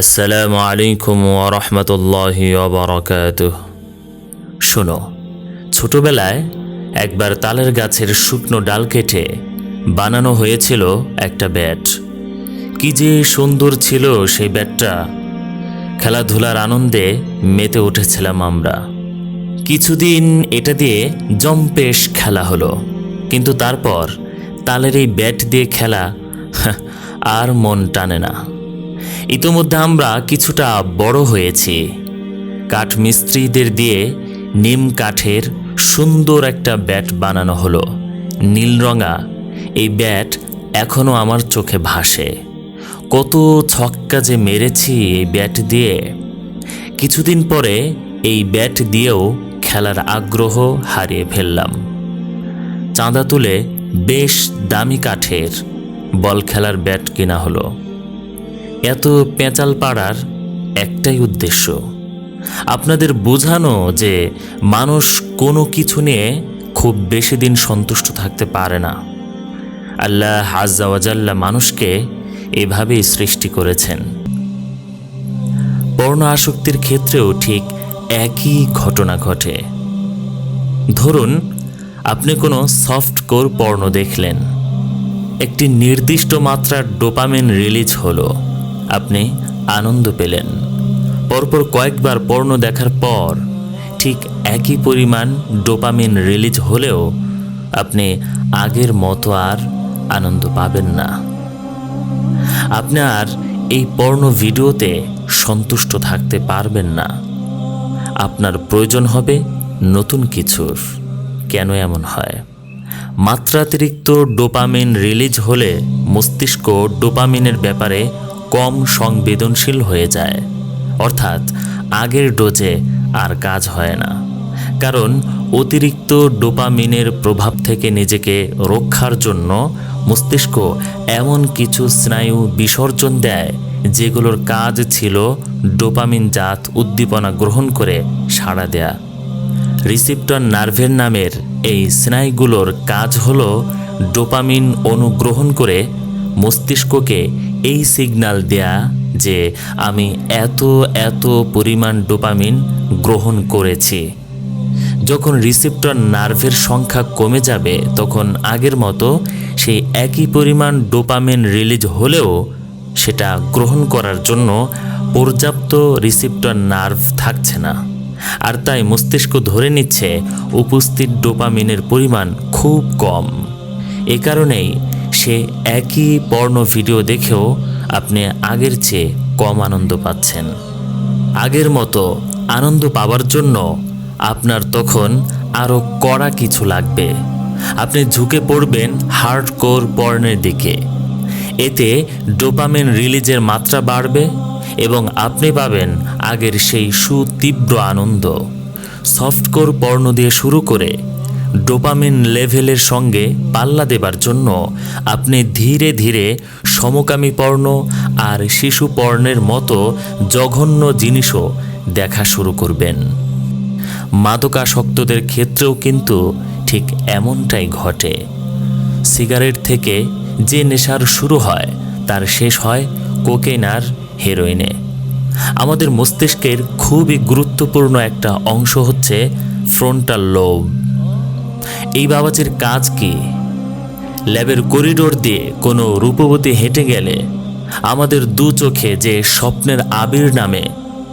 আসসালামু আলাইকুম ওরহমতুল্লাহি ওবরাকাত শোনো, ছোটবেলায় একবার তালের গাছের শুকনো ডাল কেটে বানানো হয়েছিল একটা ব্যাট। কি যে সুন্দর ছিল সেই ব্যাটটা। খেলাধুলার আনন্দে মেতে উঠেছিলাম আমরা। কিছুদিন এটা দিয়ে জম্পেশ খেলা হলো, কিন্তু তারপর তালের এই ব্যাট দিয়ে খেলা আর মন টানে না। ইতোমধ্যে আমরা কিছুটা বড় হয়েছি। কাঠ মিস্ত্রিদের দিয়ে নিম কাঠের সুন্দর একটা ব্যাট বানানো হলো। নীল রঙা। এই ব্যাট এখনও আমার চোখে ভাসে। কত ছক্কা যে মেরেছি এই ব্যাট দিয়ে। কিছুদিন পরে এই ব্যাট দিয়েও খেলার আগ্রহ হারিয়ে ফেললাম। চাঁদা তুলে বেশ দামি কাঠের বল খেলার ব্যাট কেনা হলো। এত পেঁচাল পাড়ার একটাই উদ্দেশ্য। আপনাদের বোঝানো যে মানুষ কোনো কিছু নিয়ে খুব বেশি দিন সন্তুষ্ট থাকতে পারে না। আল্লাহ আজ্জাওয়াজাল্লা মানুষকে এভাবেই সৃষ্টি করেছেন। পর্ণ আসক্তির ক্ষেত্রেও ঠিক একই ঘটনা ঘটে। ধরুন, আপনি কোনো সফট কোর পর্ণ দেখলেন। একটি নির্দিষ্ট মাত্রার ডোপামিন রিলিজ হলো। আপনি আনন্দ পেলেন। পরপর কয়েকবার পর্ণ দেখার পর ঠিক একই পরিমাণ ডোপামিন রিলিজ হলেও আপনি আগের মতো আর আনন্দ পাবেন না। আপনি আর এই পর্ণ ভিডিওতে সন্তুষ্ট থাকতে পারবেন না। আপনার প্রয়োজন হবে নতুন কিছুর। কেন এমন হয়? মাত্রাতিরিক্ত ডোপামিন রিলিজ হলে মস্তিষ্ক ডোপামিনের ব্যাপারে কম সংবেদনশীল হয়ে যায়। অর্থাৎ আগের ডোজে আর কাজ হয় না। কারণ অতিরিক্ত ডোপামিনের প্রভাব থেকে নিজেকে রক্ষার জন্য মস্তিষ্ক এমন কিছু স্নায়ু বিসর্জন দেয়, যেগুলোর কাজ ছিল ডোপামিন জাত উদ্দীপনা গ্রহণ করে সাড়া দেয়া। রিসিপ্টর নার্ভের নামের এই স্নায়ুগুলোর কাজ হল ডোপামিন অনুগ্রহণ করে মস্তিষ্ককে এই সিগন্যাল দেয়া যে আমি এত এত পরিমাণ ডোপামিন গ্রহণ করেছি। যখন রিসেপ্টর নার্ভের সংখ্যা কমে যাবে, তখন আগের মতো সেই একই পরিমাণ ডোপামিন রিলিজ হলেও সেটা গ্রহণ করার জন্য পর্যাপ্ত রিসেপ্টর নার্ভ থাকছে না। আর তাই মস্তিষ্ক ধরে নিচ্ছে, উপস্থিত ডোপামিনের পরিমাণ খুব কম। এ কারণেই সে একই পর্ণ ভিডিও দেখেও আপনি আগের চেয়ে কম আনন্দ পাচ্ছেন। আগের মতো আনন্দ পাওয়ার জন্য আপনার তখন আরও কড়া কিছু লাগবে। আপনি ঝুঁকে পড়বেন হার্ড কোর পর্নের দিকে। এতে ডোপামিন রিলিজের মাত্রা বাড়বে এবং আপনি পাবেন আগের সেই সুতীব্র আনন্দ। সফটকোর পর্ণ দিয়ে শুরু করে ডোপামিন লেভেলের সঙ্গে পাল্লা দেবার জন্য আপনি ধীরে ধীরে সমকামী পর্ণ আর শিশু পর্ণের মতো জঘন্য জিনিসও দেখা শুরু করবেন। মাদকাসক্তদের ক্ষেত্রেও কিন্তু ঠিক এমনটাই ঘটে। সিগারেট থেকে যে নেশার শুরু হয়, তার শেষ হয় কোকেন আর হেরোইনে। আমাদের মস্তিষ্কের খুবই গুরুত্বপূর্ণ একটা অংশ হচ্ছে ফ্রন্টাল লোব এই বাবাজির কাজ কি? ল্যাবের করিডোর দিয়ে কোনো রূপবতী হেঁটে গেলে আমাদের দু চোখে যে স্বপ্নের আবির নামে,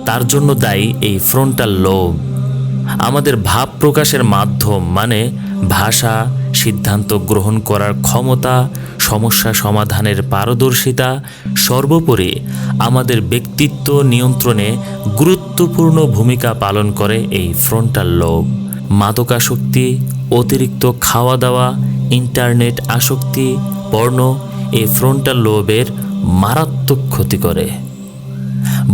তার জন্য দায়ী এই ফ্রন্টাল লোভ আমাদের ভাব প্রকাশের মাধ্যম মানে ভাষা, সিদ্ধান্ত গ্রহণ করার ক্ষমতা, সমস্যা সমাধানের পারদর্শিতা, সর্বোপরি আমাদের ব্যক্তিত্ব নিয়ন্ত্রণে গুরুত্বপূর্ণ ভূমিকা পালন করে এই ফ্রন্টাল লোভ মাদকাসক্তি অতিরিক্ত খাওয়া দাওয়া ইন্টারনেট আসক্তি, পর্ণ এই ফ্রন্টাল লোবের মারাত্মক ক্ষতি করে।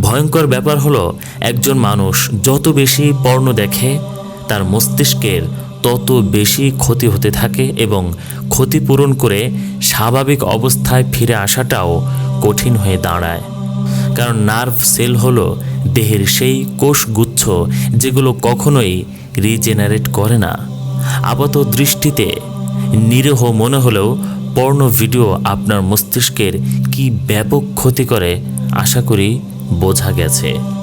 ভয়ঙ্কর ব্যাপার হলো, একজন মানুষ যত বেশি পর্ণ দেখে, তার মস্তিষ্কের তত বেশি ক্ষতি হতে থাকে এবং ক্ষতিপূরণ করে স্বাভাবিক অবস্থায় ফিরে আসাটাও কঠিন হয়ে দাঁড়ায়। কারণ নার্ভ সেল হলো দেহের সেই কোষগুচ্ছ যেগুলো কখনোই রিজেনারেট করে না। আপাত দৃষ্টিতে নিরীহ মনে হলেও পর্ণ ভিডিও আপনার মস্তিষ্কের কি ব্যাপক ক্ষতি করে, আশা করি বোঝা গেছে।